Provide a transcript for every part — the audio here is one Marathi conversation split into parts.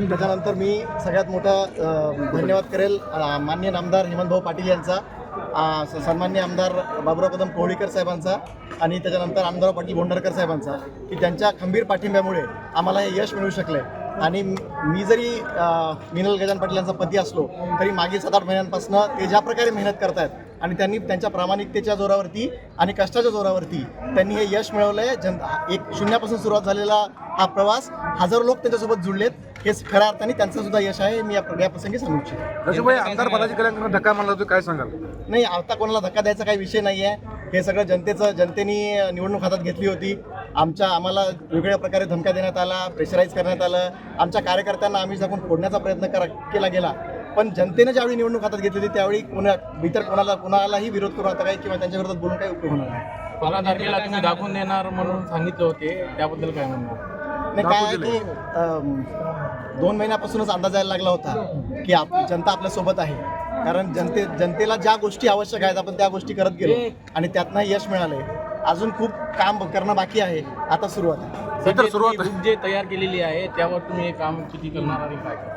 त्याच्यानंतर मी सगळ्यात मोठा धन्यवाद करेल मान्य आमदार नामदार हेमंतभाऊ पाटील यांचा सन्मान्य स- आमदार बाबुराव कदम कोहळीकर साहेबांचा आणि त्याच्यानंतर आमदार पाटील भोंडरकर साहेबांचा की त्यांच्या खंबीर पाठिंब्यामुळे आम्हाला हे यश मिळू शकलं. आहे आणि मी जरी मिनल गजान पाटील यांचा पती असलो तरी मागील सात आठ महिन्यांपासून ते ज्या प्रकारे मेहनत करतायत आणि त्यांनी त्यांच्या प्रामाणिकतेच्या जोरावरती आणि कष्टाच्या जोरावरती त्यांनी हे यश मिळवलं आहे जन एक शून्यापासून सुरुवात झालेला हा प्रवास हजारो लोक त्यांच्यासोबत जुळलेत. हे खऱ्या अर्थाने त्यांचं सुद्धा यश आहे. मी या या प्रसंगी सांगू इच्छितो. रजूभाई आमदार पदाची कल्याण धक्का मानला होता काय सांगाल? नाही आता कोणाला धक्का द्यायचा काही विषय नाही आहे हे सगळं जनतेचं जनतेने निवडणूक हातात घेतली होती. आमच्या आम्हाला वेगवेगळ्या प्रकारे धमक्या देण्यात आला प्रेशराईज करण्यात आलं. आमच्या कार्यकर्त्यांना आम्ही जाऊन फोडण्याचा प्रयत्न करा केला गेला पण जनतेने ज्यावेळी निवडणूक हातात घेतली होती त्यावेळी कोणा इतर कोणाला कोणालाही विरोध करू आता काही किंवा त्यांच्या विरोधात बोलून काही उपयोग होणार नाही. बारा तारखेला तुम्ही दाखवून देणार म्हणून सांगितलं होते. त्याबद्दल काय म्हणणार? नाही काय आहे की दोन महिन्यापासूनच अंदाज यायला लागला होता की आप जनता आपल्यासोबत आहे. कारण जनते जनतेला ज्या गोष्टी आवश्यक आहेत आपण त्या गोष्टी करत गेलो. आणि त्यातनं यश मिळालंय. अजून खूप काम करणं बाकी आहे. आता सुरुवात आहे. सध्या सुरुवात जे तयार केलेली आहे त्यावर तुम्ही हे काम किती करणार आणि काय करणार?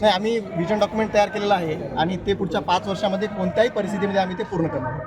नाही आम्ही विजन डॉक्युमेंट तयार केलेलं आहे. आणि ते पुढच्या पाच वर्षामध्ये कोणत्याही परिस्थितीमध्ये आम्ही ते पूर्ण करणार आहोत.